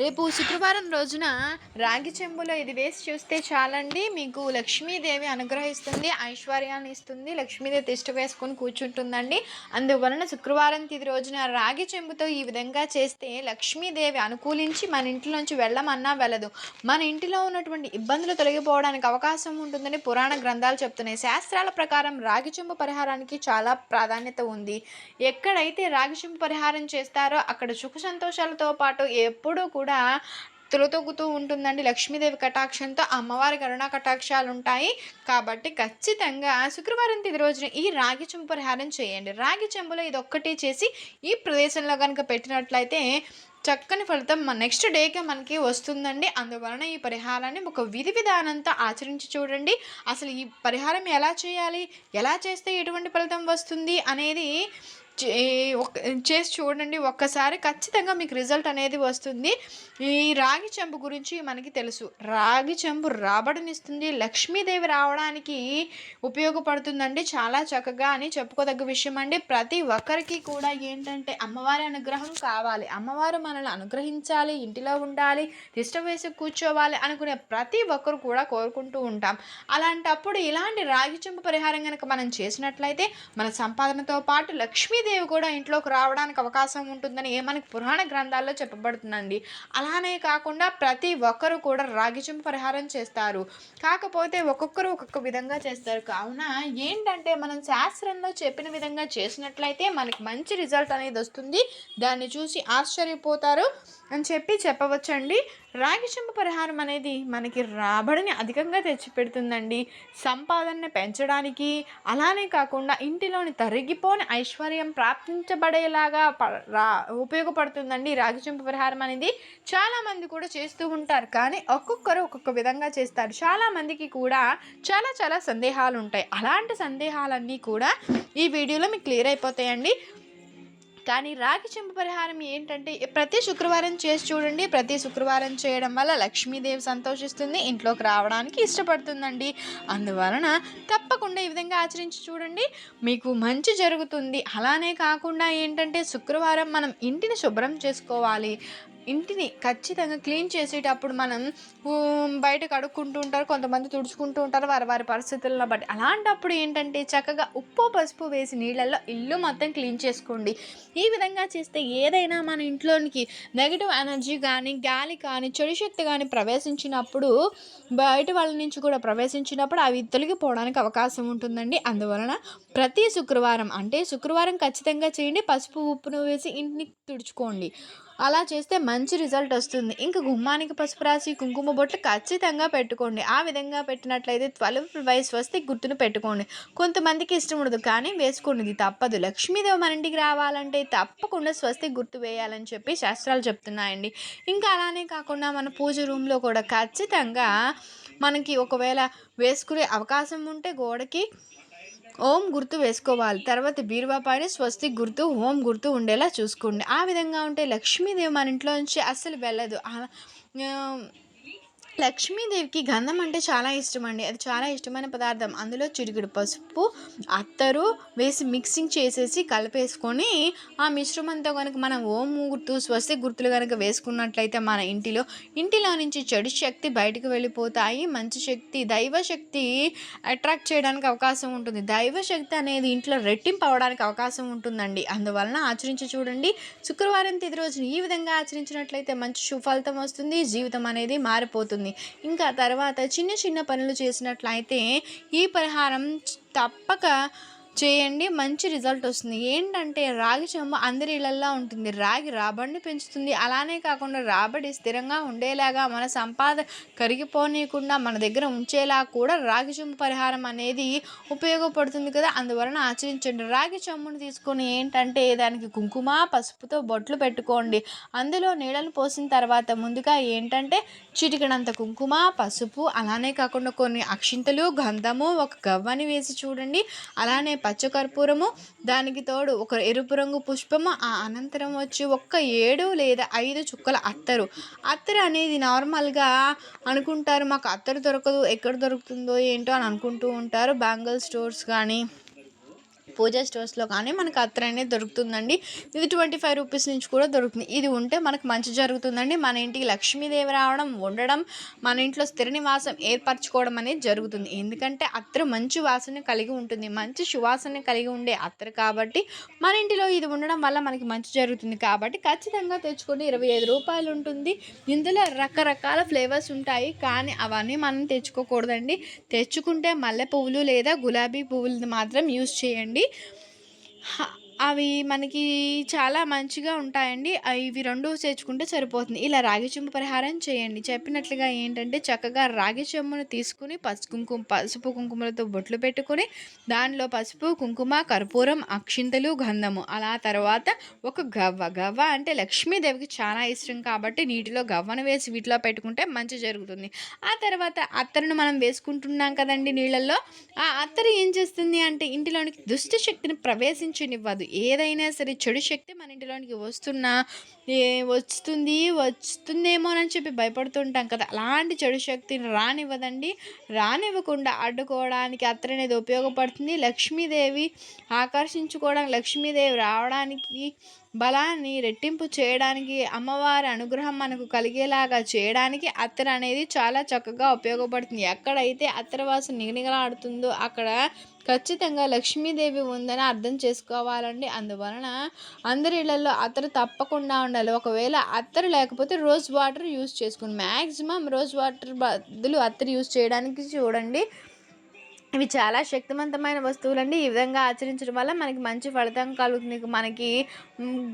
రేపు శుక్రవారం రోజున రాగి చెంబులో ఇది వేసి చూస్తే చాలండి. మీకు లక్ష్మీదేవి అనుగ్రహిస్తుంది ఐశ్వర్యాన్ని ఇస్తుంది లక్ష్మీదేవి తిష్ట వేసుకొని కూర్చుంటుందండి. అందువలన శుక్రవారం తిది రోజున రాగి చెంబుతో ఈ విధంగా చేస్తే లక్ష్మీదేవి అనుకూలించి మన ఇంట్లోంచి వెళ్ళమన్నా వెళ్ళదు. మన ఇంటిలో ఉన్నటువంటి ఇబ్బందులు తొలగిపోవడానికి అవకాశం ఉంటుందని పురాణ గ్రంథాలు చెప్తున్నాయి. శాస్త్రాల ప్రకారం రాగి చెంబు పరిహారానికి చాలా ప్రాధాన్యత ఉంది. ఎక్కడైతే రాగి చెంబు పరిహారం చేస్తారో అక్కడ సుఖ సంతోషాలతో పాటు ఎప్పుడూ కూడా తులతొక్కుతూ ఉంటుందండి. లక్ష్మీదేవి కటాక్షంతో అమ్మవారి కరుణా కటాక్షాలు ఉంటాయి కాబట్టి ఖచ్చితంగా శుక్రవారం తిది రోజున ఈ రాగి చెంబు పరిహారం చేయండి. రాగి చెంబులో ఇది ఒక్కటి చేసి ఈ ప్రదేశంలో కనుక పెట్టినట్లయితే చక్కని ఫలితం మన నెక్స్ట్ డేకే మనకి వస్తుందండి. అందువలన ఈ పరిహారాన్ని ఒక విధి విధానంతో ఆచరించి చూడండి. అసలు ఈ పరిహారం ఎలా చేయాలి? ఎలా చేస్తే ఎటువంటి ఫలితం వస్తుంది? అనేది చేసి చూడండి ఒక్కసారి ఖచ్చితంగా మీకు రిజల్ట్ అనేది వస్తుంది. ఈ రాగి చెంబు గురించి మనకి తెలుసు. రాగి చెంబు రాబడినిస్తుంది. లక్ష్మీదేవి రావడానికి ఉపయోగపడుతుందండి. చాలా చక్కగా అని చెప్పుకోదగ్గ విషయం అండి. ప్రతి ఒక్కరికి కూడా ఏంటంటే అమ్మవారి అనుగ్రహం కావాలి. అమ్మవారు మనల్ని అనుగ్రహించాలి ఇంటిలో ఉండాలి ఇష్ట వేసి కూర్చోవాలి అనుకునే ప్రతి ఒక్కరు కూడా కోరుకుంటూ ఉంటాం. అలాంటప్పుడు ఇలాంటి రాగి చెంబు పరిహారం కనుక మనం చేసినట్లయితే మన సంపాదనతో పాటు లక్ష్మీదేవి కూడా ఇంట్లోకి రావడానికి అవకాశం ఉంటుందని మనకి పురాణ గ్రంథాల్లో చెప్పబడుతుందండి. అలానే కాకుండా ప్రతి ఒక్కరు కూడా రాగి పరిహారం చేస్తారు. కాకపోతే ఒక్కొక్కరు ఒక్కొక్క విధంగా చేస్తారు. కావున ఏంటంటే మనం శాస్త్రంలో చెప్పిన విధంగా చేసినట్లయితే మనకి మంచి రిజల్ట్ అనేది వస్తుంది. దాన్ని చూసి ఆశ్చర్యపోతారు. అని చెప్పి చెప్పవచ్చండి. రాగి చెంబు పరిహారం అనేది మనకి రాబడిని అధికంగా తెచ్చిపెడుతుందండి. సంపాదనని పెంచడానికి అలానే కాకుండా ఇంటిలోని తరిగిపోని ఐశ్వర్యం ప్రాప్తించబడేలాగా ప- రా ఉపయోగపడుతుందండి రాగి చెంబు పరిహారం అనేది. చాలామంది కూడా చేస్తూ ఉంటారు. కానీ ఒక్కొక్కరు ఒక్కొక్క విధంగా చేస్తారు. చాలామందికి కూడా చాలా చాలా సందేహాలు ఉంటాయి. అలాంటి సందేహాలన్నీ కూడా ఈ వీడియోలో మీకు క్లియర్ అయిపోతాయండి. కానీ రాగి చెంపు పరిహారం ఏంటంటే ప్రతి శుక్రవారం చేసి చూడండి. ప్రతి శుక్రవారం చేయడం వల్ల లక్ష్మీదేవి సంతోషిస్తుంది ఇంట్లోకి రావడానికి ఇష్టపడుతుందండి. అందువలన తప్పకుండా ఈ విధంగా ఆచరించి చూడండి. మీకు మంచి జరుగుతుంది. అలానే కాకుండా ఏంటంటే శుక్రవారం మనం ఇంటిని శుభ్రం చేసుకోవాలి. ఇంటిని ఖచ్చితంగా క్లీన్ చేసేటప్పుడు మనం బయట కడుక్కుంటూ ఉంటారు కొంతమంది తుడుచుకుంటూ ఉంటారు వారి వారి పరిస్థితులను బట్టి. అలాంటప్పుడు ఏంటంటే చక్కగా ఉప్పు పసుపు వేసి నీళ్ళల్లో ఇల్లు మొత్తం క్లీన్ చేసుకోండి. ఈ విధంగా చేస్తే ఏదైనా మన ఇంట్లోనికి నెగిటివ్ ఎనర్జీ కానీ గాలి కానీ చెడు శక్తి కానీ ప్రవేశించినప్పుడు బయట వాళ్ళ నుంచి కూడా ప్రవేశించినప్పుడు అవి తొలగిపోవడానికి అవకాశం ఉంటుందండి. అందువలన ప్రతి శుక్రవారం అంటే శుక్రవారం ఖచ్చితంగా చేయండి. పసుపు ఉప్పును వేసి ఇంటిని తుడుచుకోండి. అలా చేస్తే మంచి రిజల్ట్ వస్తుంది. ఇంకా గుమ్మానికి పసుపు రాసి కుంకుమ బొట్లు ఖచ్చితంగా పెట్టుకోండి. ఆ విధంగా పెట్టినట్లయితే ట్వెల్వ్ వయసు వస్తే గుర్తును పెట్టుకోండి. కొంతమందికి ఇష్టం ఉండదు కానీ వేసుకోండి. ఇది తప్పదు. లక్ష్మీదేవి మన ఇంటికి రావాలంటే తప్పకుండా స్వస్తి గుర్తు వేయాలని చెప్పి శాస్త్రాలు చెప్తున్నాయండి. ఇంకా అలానే కాకుండా మన పూజ రూమ్లో కూడా ఖచ్చితంగా మనకి ఒకవేళ వేసుకునే అవకాశం ఉంటే గోడకి ఓం గుర్తు వేసుకోవాలి. తర్వాత బీరువా పైన స్వస్తి గుర్తు ఓం గుర్తు ఉండేలా చూసుకోండి. ఆ విధంగా ఉంటే లక్ష్మీదేవి మన ఇంట్లో నుంచి అస్సలు వెళ్ళదు. లక్ష్మీదేవికి గంధం అంటే చాలా ఇష్టం అండి అది చాలా ఇష్టమైన పదార్థం. అందులో చిరుగుడు పసుపు అత్తరు వేసి మిక్సింగ్ చేసేసి కలిపేసుకొని ఆ మిశ్రమంతో కనుక మనం ఓం గుర్తు స్వస్తి గుర్తులు కనుక వేసుకున్నట్లయితే మన ఇంటిలో ఇంటిలో నుంచి చెడు శక్తి బయటకు వెళ్ళిపోతాయి. మంచి శక్తి దైవ శక్తి అట్రాక్ట్ చేయడానికి అవకాశం ఉంటుంది. దైవ శక్తి అనేది ఇంట్లో రెట్టింపు అవడానికి అవకాశం ఉంటుందండి. అందువలన ఆచరించి చూడండి. శుక్రవారం తిది రోజున ఈ విధంగా ఆచరించినట్లయితే మంచి సుఫలితం వస్తుంది. జీవితం అనేది మారిపోతుంది. ఇంకా తర్వాత చిన్న చిన్న పనులు చేసినట్లయితే ఈ పరిహారం తప్పక చేయండి మంచి రిజల్ట్ వస్తుంది. ఏంటంటే రాగి చెంబు అందరి ఇళ్ళల్లో ఉంటుంది. రాగి రాబడిని పెంచుతుంది. అలానే కాకుండా రాబడి స్థిరంగా ఉండేలాగా మన సంపాద కరిగిపోనీయకుండా మన దగ్గర ఉంచేలా కూడా రాగి చెంబు పరిహారం అనేది ఉపయోగపడుతుంది కదా. అందువలన ఆచరించండి. రాగి చెంబును తీసుకొని ఏంటంటే దానికి కుంకుమ పసుపుతో బొట్లు పెట్టుకోండి. అందులో నీళ్ళను పోసిన తర్వాత ముందుగా ఏంటంటే చిటికడంత కుంకుమ పసుపు అలానే కాకుండా కొన్ని అక్షింతలు గంధము ఒక గవ్వని వేసి చూడండి. అలానే పచ్చకర్పూరము దానికి తోడు ఒక ఎరుపు రంగు పుష్పము ఆ అనంతరం వచ్చి ఒక్క ఏడు లేదా ఐదు చుక్కల అత్తరు. అత్తరు అనేది నార్మల్గా అనుకుంటారు మాకు అత్తరు దొరకదు ఎక్కడ దొరుకుతుందో ఏంటో అని అనుకుంటూ ఉంటారు. బ్యాంగిల్ స్టోర్స్ కానీ పూజా స్టోర్స్లో కానీ మనకు అత్తర్ అనేది దొరుకుతుందండి. ఇది ట్వంటీ ఫైవ్ రూపీస్ నుంచి కూడా దొరుకుతుంది. ఇది ఉంటే మనకు మంచి జరుగుతుందండి. మన ఇంటికి లక్ష్మీదేవి రావడం ఉండడం మన ఇంట్లో స్థిర నివాసం ఏర్పరచుకోవడం అనేది జరుగుతుంది. ఎందుకంటే అత్తరు మంచి వాసన కలిగి ఉంటుంది. మంచి సువాసన కలిగి ఉండే అత్తరు కాబట్టి మన ఇంటిలో ఇది ఉండడం వల్ల మనకి మంచి జరుగుతుంది. కాబట్టి ఖచ్చితంగా తెచ్చుకొని ఇరవై ఐదు రూపాయలు ఉంటుంది. ఇందులో రకరకాల ఫ్లేవర్స్ ఉంటాయి. కానీ అవన్నీ మనం తెచ్చుకోకూడదండి. తెచ్చుకుంటే మల్లె పువ్వులు లేదా గులాబీ పువ్వులు మాత్రం యూస్ చేయండి. ಮಾಡಿ అవి మనకి చాలా మంచిగా ఉంటాయండి. అవి ఇవి రెండు చేర్చుకుంటే సరిపోతుంది. ఇలా రాగి చెంబు పరిహారం చేయండి. చెప్పినట్లుగా ఏంటంటే చక్కగా రాగి చెంబును తీసుకుని పసుపు కుంకుమ పసుపు కుంకుమలతో బొట్లు పెట్టుకుని దానిలో పసుపు కుంకుమ కర్పూరం అక్షింతలు గంధము. అలా తర్వాత ఒక గవ్వ. గవ్వ అంటే లక్ష్మీదేవికి చాలా ఇష్టం కాబట్టి నీటిలో గవ్వను వేసి వీటిలో పెట్టుకుంటే మంచి జరుగుతుంది. ఆ తర్వాత అత్తరును మనం వేసుకుంటున్నాం కదండి నీళ్ళల్లో. ఆ అత్తరు ఏం చేస్తుంది అంటే ఇంటిలోనికి దుష్ట శక్తిని ప్రవేశించనివ్వదు. ఏదైనా సరే చెడు శక్తి మన ఇంటిలోనికి వస్తున్నా వస్తుంది వస్తుందేమోనని చెప్పి భయపడుతుంటాం కదా. అలాంటి చెడు శక్తిని రానివ్వదండి. రానివ్వకుండా అడ్డుకోవడానికి అత్తరు అనేది ఉపయోగపడుతుంది. లక్ష్మీదేవి ఆకర్షించుకోవడానికి లక్ష్మీదేవి రావడానికి బలాన్ని రెట్టింపు చేయడానికి అమ్మవారి అనుగ్రహం మనకు కలిగేలాగా చేయడానికి అత్తర అనేది చాలా చక్కగా ఉపయోగపడుతుంది. ఎక్కడైతే అత్తరవాసన నిగనిగలాడుతుందో అక్కడ ఖచ్చితంగా లక్ష్మీదేవి ఉందని అర్థం చేసుకోవాలండి. అందువలన అందరి ఇళ్ళలో అత్తరు తప్పకుండా ఉండాలి. ఒకవేళ అత్తరు లేకపోతే రోజ్ వాటర్ యూస్ చేసుకోండి మ్యాక్సిమం రోజ్ వాటర్ బదులు అత్తరు యూస్ చేయడానికి చూడండి. ఇవి చాలా శక్తివంతమైన వస్తువులండి. ఈ విధంగా ఆచరించడం వల్ల మనకి మంచి ఫలితం కలుగుతుంది. మనకి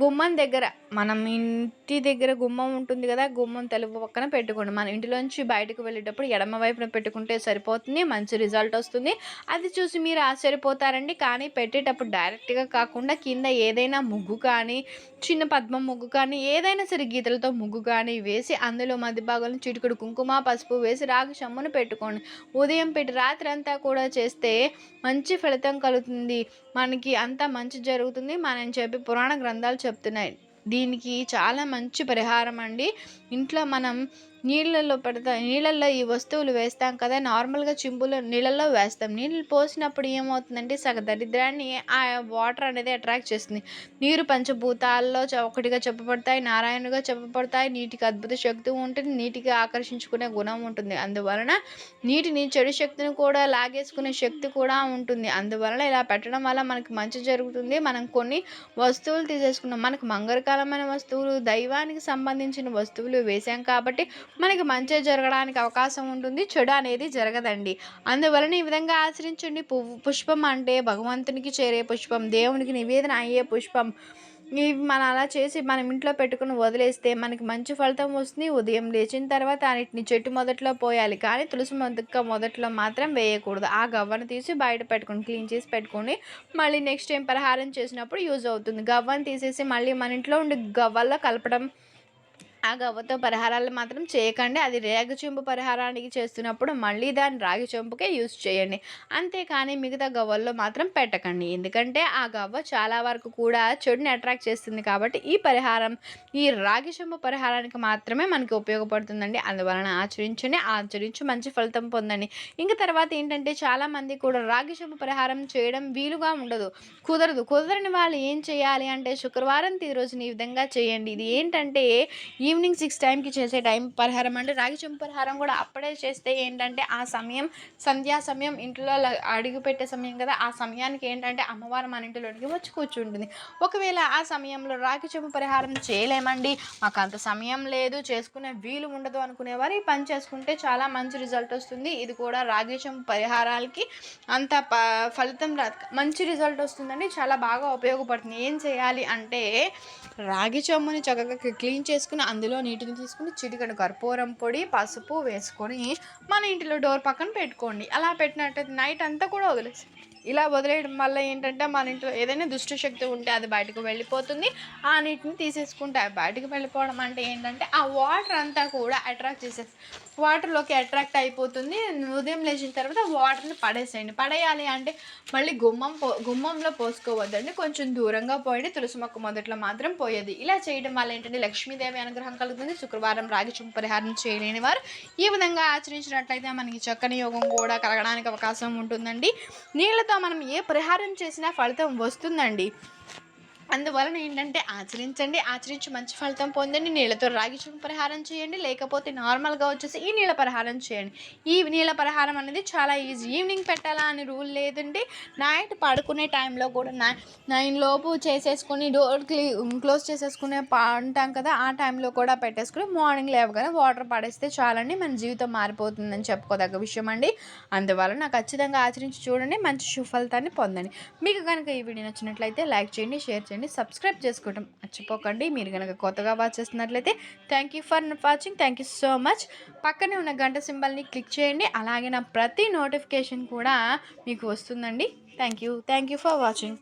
గుమ్మం దగ్గర మనం ఇంటి దగ్గర గుమ్మం ఉంటుంది కదా గుమ్మం తెలుగు పక్కన పెట్టుకోండి. మన ఇంటిలోంచి బయటకు వెళ్ళేటప్పుడు ఎడమ వైపున పెట్టుకుంటే సరిపోతుంది మంచి రిజల్ట్ వస్తుంది. అది చూసి మీరు ఆశ్చర్యపోతారండి. కానీ పెట్టేటప్పుడు డైరెక్ట్గా కాకుండా కింద ఏదైనా ముగ్గు కానీ చిన్న పద్మం ముగ్గు కానీ ఏదైనా సరే గీతలతో ముగ్గు కానీ వేసి అందులో మధ్య భాగంలో చిటికుడు కుంకుమ పసుపు వేసి రాగి చెమ్మును పెట్టుకోండి. ఉదయం పెట్టి రాత్రి అంతా కూడా చేస్తే మంచి ఫలితం కలుగుతుంది. మనకి అంత మంచి జరుగుతుంది. మనం చెప్పి పురాణ గ్రంథాలు చెప్తున్నాయి. దీనికి చాలా మంచి పరిహారం అండి. ఇంట్లో మనం నీళ్ళల్లో పెడతా నీళ్ళల్లో ఈ వస్తువులు వేస్తాం కదా నార్మల్గా చింపులో నీళ్ళల్లో వేస్తాం. నీళ్ళు పోసినప్పుడు ఏమవుతుందంటే సగ దరిద్రాన్ని ఆ వాటర్ అనేది అట్రాక్ట్ చేస్తుంది. నీరు పంచభూతాల్లో చ- ఒకటిగా చెప్పబడతాయి నారాయణుగా చెప్పబడతాయి నీటికి అద్భుత శక్తి ఉంటుంది నీటికి ఆకర్షించుకునే గుణం ఉంటుంది. అందువలన నీటిని చెడు శక్తిని కూడా లాగేసుకునే శక్తి కూడా ఉంటుంది. అందువలన ఇలా పెట్టడం వల్ల మనకి మంచి జరుగుతుంది. మనం కొన్ని వస్తువులు తీసేసుకున్నాం. మనకు మంగళకరమైన వస్తువులు దైవానికి సంబంధించిన వస్తువులు వేసాం కాబట్టి మనకి మంచి జరగడానికి అవకాశం ఉంటుంది చెడు అనేది జరగదండి. అందువలన ఈ విధంగా ఆచరించండి. పువ్వు పుష్పం అంటే భగవంతునికి చేరే పుష్పం దేవునికి నివేదన అయ్యే పుష్పం. ఇవి మనం అలా చేసి మనం ఇంట్లో పెట్టుకుని వదిలేస్తే మనకి మంచి ఫలితం వస్తుంది. ఉదయం లేచిన తర్వాత అన్నిటిని చెట్టు మొదట్లో పోయాలి. కానీ తులసి మొదక మొదట్లో మాత్రం వేయకూడదు. ఆ గవ్వను తీసి బయట పెట్టుకొని క్లీన్ చేసి పెట్టుకుని మళ్ళీ నెక్స్ట్ టైం పరిహారం చేసినప్పుడు యూజ్ అవుతుంది. గవ్వను తీసేసి మళ్ళీ మన ఇంట్లో ఉండి గవ్వల్లో కలపడం ఆ గవ్వతో పరిహారాలు మాత్రం చేయకండి. అది రేగి చెంపు పరిహారానికి చేస్తున్నప్పుడు మళ్ళీ దాన్ని రాగి చెంపుకే యూస్ చేయండి. అంతేకాని మిగతా గవ్వల్లో మాత్రం పెట్టకండి. ఎందుకంటే ఆ గవ్వ చాలా వరకు కూడా చెడుని అట్రాక్ట్ చేస్తుంది కాబట్టి ఈ పరిహారం ఈ రాగి చెంపు పరిహారానికి మాత్రమే మనకి ఉపయోగపడుతుందండి. అందువలన ఆచరించండి. ఆచరించి మంచి ఫలితం పొందండి. ఇంకా తర్వాత ఏంటంటే చాలామంది కూడా రాగి చెంపు పరిహారం చేయడం వీలుగా ఉండదు. కుదరదు. కుదరని వాళ్ళు ఏం చేయాలి అంటే శుక్రవారం తీ రోజున ఈ విధంగా చేయండి. ఇది ఏంటంటే ఈ ఈవినింగ్ సిక్స్ టైంకి చేసే టైం పరిహారం అంటే రాగి చెంపు పరిహారం కూడా అప్పుడే చేస్తే ఏంటంటే ఆ సమయం సంధ్యా సమయం ఇంట్లో అడుగు పెట్టే సమయం కదా ఆ సమయానికి ఏంటంటే అమ్మవారు మన ఇంటిలోనికి వచ్చి కూర్చుంటుంది. ఒకవేళ ఆ సమయంలో రాగి చెంపు పరిహారం చేయలేమండి మాకు అంత సమయం లేదు చేసుకునే వీలు ఉండదు అనుకునేవారు ఈ పని చేసుకుంటే చాలా మంచి రిజల్ట్ వస్తుంది. ఇది కూడా రాగి చెంపు పరిహారాలకి అంత ప ఫలితం రాదు. మంచి రిజల్ట్ వస్తుందండి చాలా బాగా ఉపయోగపడుతుంది. ఏం చేయాలి అంటే రాగి చెంబుని చక్కగా క్లీన్ చేసుకుని అందులో నీటిని తీసుకుని చిటికెడు కర్పూరం పొడి పసుపు వేసుకొని మన ఇంటిలో డోర్ పక్కన పెట్టుకోండి. అలా పెట్టినట్టయితే నైట్ అంతా కూడా వదిలేసి ఇలా వదిలేయడం వల్ల ఏంటంటే మన ఇంట్లో ఏదైనా దుష్టశక్తి ఉంటే అది బయటకు వెళ్ళిపోతుంది. ఆ నీటిని తీసేసుకుంటాయి బయటకు వెళ్ళిపోవడం అంటే ఏంటంటే ఆ వాటర్ అంతా కూడా అట్రాక్ట్ చేసేసి వాటర్లోకి అట్రాక్ట్ అయిపోతుంది. ఉదయం లేచిన తర్వాత వాటర్ని పడేసేయండి. పడేయాలి అంటే మళ్ళీ గుమ్మం పో గుమ్మంలో పోసుకోవద్దండి. కొంచెం దూరంగా పోయండి. తులసి మొక్క మొదట్లో మాత్రం పోయేది. ఇలా చేయడం వల్ల ఏంటంటే లక్ష్మీదేవి అనుగ్రహం కలుగుతుంది. శుక్రవారం రాగి చుంపు పరిహారం చేయలేని వారు ఈ విధంగా ఆచరించినట్లయితే మనకి చక్కని యోగం కూడా కలగడానికి అవకాశం ఉంటుందండి. నీళ్ళతో మనం ఏ పరిహారం చేసినా ఫలితం వస్తుందండి. అందువలన ఏంటంటే ఆచరించండి ఆచరించి మంచి ఫలితం పొందండి నీళ్ళతో రాగి చెంబు పరిహారం చేయండి లేకపోతే నార్మల్గా వచ్చేసి ఈ నీళ్ళ పరిహారం చేయండి. ఈ నీళ్ళ పరిహారం అనేది చాలా ఈజీ. ఈవినింగ్ పెట్టాలా అని రూల్ లేదండి. నైట్ పడుకునే టైంలో కూడా నై నైన్ లోపు చేసేసుకొని డోర్ క్లీ క్లోజ్ చేసేసుకునే ఉంటాం కదా ఆ టైంలో కూడా పెట్టేసుకుని మార్నింగ్ లేవగానే వాటర్ పడేస్తే చాలండి మన జీవితం మారిపోతుందని చెప్పుకోదగ్గ విషయం అండి. అందువలన ఖచ్చితంగా ఆచరించి చూడండి మంచి సుఫలితాన్ని పొందండి. మీకు కనుక ఈ వీడియో నచ్చినట్లయితే లైక్ చేయండి షేర్ చేయండి సబ్స్క్రైబ్ చేసుకోవడం మర్చిపోకండి. మీరు కనుక కొత్తగా వాచ్ చేస్తున్నట్లయితే thank you for watching thank you so much పక్కనే ఉన్న గంట సింబల్ని క్లిక్ చేయండి. అలాగే నా ప్రతి నోటిఫికేషన్ కూడా మీకు వస్తుందండి. Thank you thank you for watching